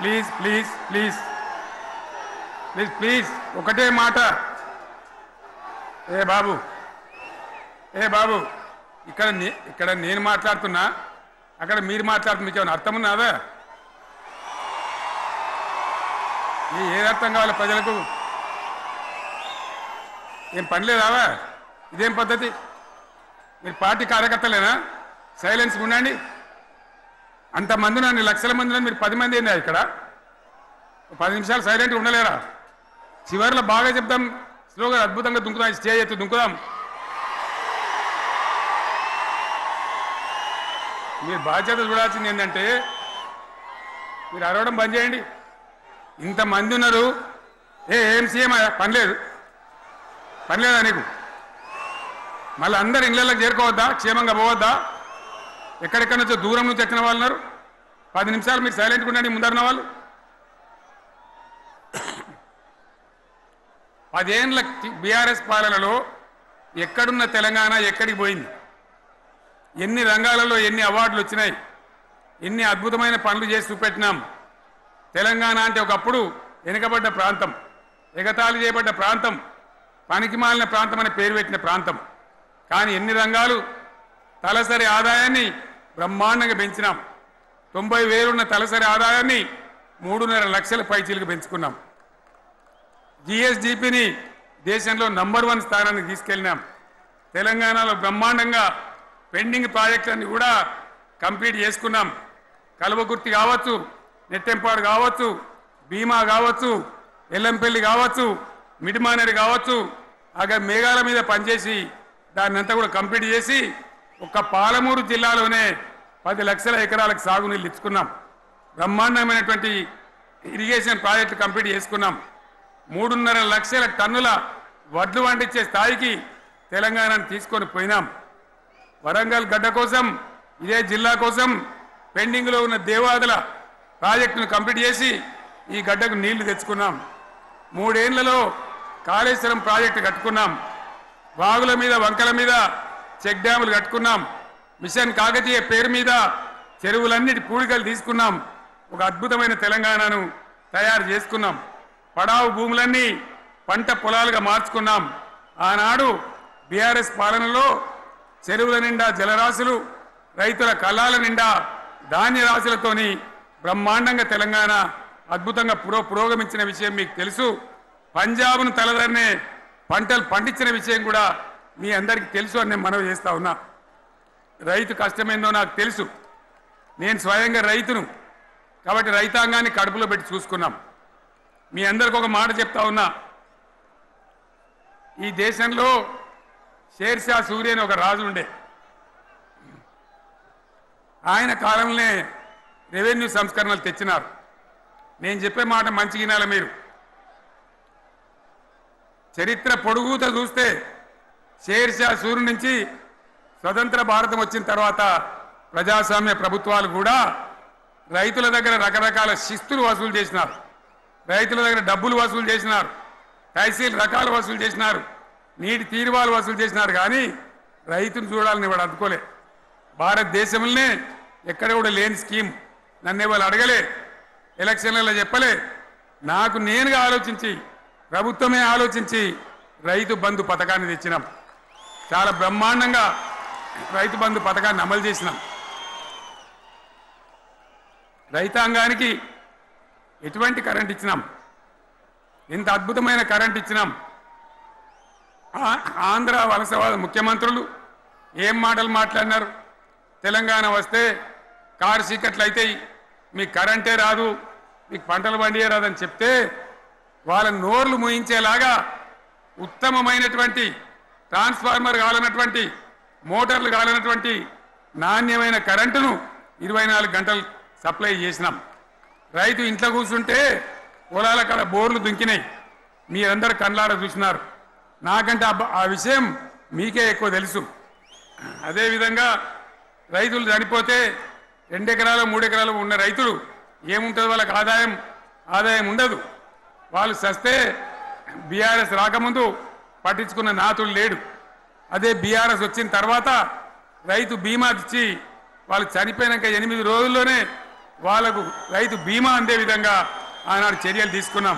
Please please please. Please please. ఒకటే మాట. ఏ బాబు ఏ బాబు ఇక్కడ నే- ఇక్కడ నేను మాట్లాడుతున్నా అక్కడ మీరు మాట్లాడుతున్న మీకు ఏమైనా అర్థం ఉన్నదా? ఏ ఏది అర్థం కావాలి ప్రజలకు? ఏం పనిలేదావా ఇదేం పద్ధతి? మీరు పార్టీ కార్యకర్తలేనా? సైలెన్స్ ఉండండి. అంతమంది నన్ను లక్షల మందిలో మీరు పది మంది అయినా ఇక్కడ? పది నిమిషాలు సైలెంట్గా ఉండలేరా? చివరిలో బాగా చెప్తాం స్లోగా అద్భుతంగా దుంకుదాం. స్టేజ్ ఎత్తి దుంకుదాం. మీరు బాధ్యత చూడాల్సింది ఏంటంటే మీరు అరవడం బంద్ చేయండి. ఇంతమంది ఉన్నారు. ఏ ఏం సీఎం? పనిలేదు పనిలేదా నీకు? మళ్ళీ అందరు ఇళ్ళకి చేరుకోవద్దా? క్షేమంగా పోవద్దా? ఎక్కడెక్కడి నుంచో దూరం నుంచి ఎక్కిన వాళ్ళు ఉన్నారు. పది నిమిషాలు మీరు సైలెంట్గా ఉండండి ముందరిన వాళ్ళు. పదేండ్ల బీఆర్ఎస్ పాలనలో ఎక్కడున్న తెలంగాణ ఎక్కడికి పోయింది? ఎన్ని రంగాలలో ఎన్ని అవార్డులు వచ్చినాయి? ఎన్ని అద్భుతమైన పనులు చేసి చూపెట్టినాం? తెలంగాణ అంటే ఒకప్పుడు వెనుకబడ్డ ప్రాంతం ఎగతాళి చేయబడ్డ ప్రాంతం పనికిమాలిన ప్రాంతం అని పేరు పెట్టిన ప్రాంతం. కానీ ఎన్ని రంగాలు తలసరి ఆదాయాన్ని బ్రహ్మాండంగా పెంచినాం. తొంభై వేలున్న తలసరి ఆదాయాన్ని మూడున్నర లక్షల పైచీలకు పెంచుకున్నాం. జిఎస్డిపిని దేశంలో నంబర్ వన్ స్థానానికి తీసుకెళ్ళినాం. తెలంగాణలో బ్రహ్మాండంగా పెండింగ్ ప్రాజెక్టులన్నీ కూడా కంప్లీట్ చేసుకున్నాం. కలువకుర్తి కావచ్చు నెట్టెంపాడు కావచ్చు భీమా కావచ్చు ఎల్లంపల్లి కావచ్చు మిడిమానేరు కావచ్చు అక్కడ మేఘాల మీద పనిచేసి దాన్నంతా కూడా కంప్లీట్ చేసి ఒక్క పాలమూరు జిల్లాలోనే పది లక్షల ఎకరాలకు సాగునీళ్ళు ఇచ్చుకున్నాం. బ్రహ్మాండమైనటువంటి ఇరిగేషన్ ప్రాజెక్టు కంప్లీట్ చేసుకున్నాం. మూడున్నర లక్షల టన్నుల వడ్లు వండించే స్థాయికి తెలంగాణను తీసుకొని పోయినాం. వరంగల్ గడ్డ కోసం ఇదే జిల్లా కోసం పెండింగ్లో ఉన్న దేవాదుల ప్రాజెక్టును కంప్లీట్ చేసి ఈ గడ్డకు నీళ్ళు తెచ్చుకున్నాం. మూడేళ్ళలో కాళేశ్వరం ప్రాజెక్టు కట్టుకున్నాం. వాగుల మీద వంకల మీద చెక్ డ్యాములు కట్టుకున్నాం. మిషన్ కాకతీయ పేరు మీద చెరువులన్నిటి పూడికలు తీసుకున్నాం. ఒక అద్భుతమైన తెలంగాణను తయారు చేసుకున్నాం. పడావు భూములన్నీ పంట పొలాలుగా మార్చుకున్నాం. ఆనాడు బీఆర్ఎస్ పాలనలో చెరువుల నిండా జలరాశులు రైతుల కళాల నిండా ధాన్య రాశులతోని బ్రహ్మాండంగా తెలంగాణ అద్భుతంగా పురో పురోగమించిన విషయం మీకు తెలుసు. పంజాబ్ను తలదన్నే పంటలు పండించిన విషయం కూడా మీ అందరికీ తెలుసు అని నేను మనవి చేస్తా ఉన్నా. రైతు కష్టమేందో నాకు తెలుసు. నేను స్వయంగా రైతును. కాబట్టి రైతాంగాన్ని కడుపులో పెట్టి చూసుకున్నాం. మీ అందరికి ఒక మాట చెప్తా ఉన్నా. ఈ దేశంలో షేర్షా సూర్య అని ఒక రాజు ఉండే. ఆయన కాలంలోనే రెవెన్యూ సంస్కరణలు తెచ్చినారు. నేను చెప్పే మాట మంచి వినాలి మీరు. చరిత్ర పొడుగుతో చూస్తే షేర్షా సూర్యు నుంచి స్వతంత్ర భారతం వచ్చిన తర్వాత ప్రజాస్వామ్య ప్రభుత్వాలు కూడా రైతుల దగ్గర రకరకాల శిస్తులు వసూలు చేసినారు. రైతుల దగ్గర డబ్బులు వసూలు చేసినారు. తహసీల్ రకాలు వసూలు చేసినారు. నీటి తీరువాలు వసూలు చేసినారు కానీ రైతును చూడాలని వాడు అందుకోలే భారతదేశంలోనే ఎక్కడ కూడా లేని స్కీమ్. నన్ను వాళ్ళు అడగలే. ఎలక్షన్లలో చెప్పలే. నాకు నేనుగా ఆలోచించి ప్రభుత్వమే ఆలోచించి రైతు బంధు పథకాన్ని తెచ్చినాం. చాలా బ్రహ్మాండంగా రైతు బంధు పథకాన్ని అమలు చేసినాం. రైతాంగానికి ఎటువంటి కరెంట్ ఇచ్చినాం? ఇంత అద్భుతమైన కరెంట్ ఇచ్చినాం. ఆంధ్ర వలసవాద ముఖ్యమంత్రులు ఏం మాటలు మాట్లాడినారు? తెలంగాణ వస్తే కారు సీకట్లు అవుతాయి మీకు కరెంటే రాదు మీకు పంటలు పండియే రాదని చెప్తే వాళ్ళ నోర్లు ముయించేలాగా ఉత్తమమైనటువంటి ట్రాన్స్ఫార్మర్ కావాలన్నటువంటి మోటార్లు కావాలన్నటువంటి నాణ్యమైన కరెంటును ఇరవై నాలుగు గంటలు సప్లై చేసినాం. రైతు ఇంట్లో కూర్చుంటే పొలాల కాడ బోర్లు దుంకినాయి. మీరందరూ కళ్ళాడ చూసినారు. నాకంటే ఆ ఆ విషయం మీకే ఎక్కువ తెలుసు. అదేవిధంగా రైతులు చనిపోతే రెండెకరాలు మూడెకరాలు ఉన్న రైతులు ఏముంటుంది? వాళ్ళకి ఆదాయం ఆదాయం ఉండదు. వాళ్ళు సస్తే బీఆర్ఎస్ రాకముందు పట్టించుకున్న నాతుడు లేడు. అదే బీఆర్ఎస్ వచ్చిన తర్వాత రైతు బీమా ఇచ్చి వాళ్ళు చనిపోయినాక ఎనిమిది రోజుల్లోనే వాళ్ళకు రైతు బీమా అందే విధంగా ఆనాడు చర్యలు తీసుకున్నాం.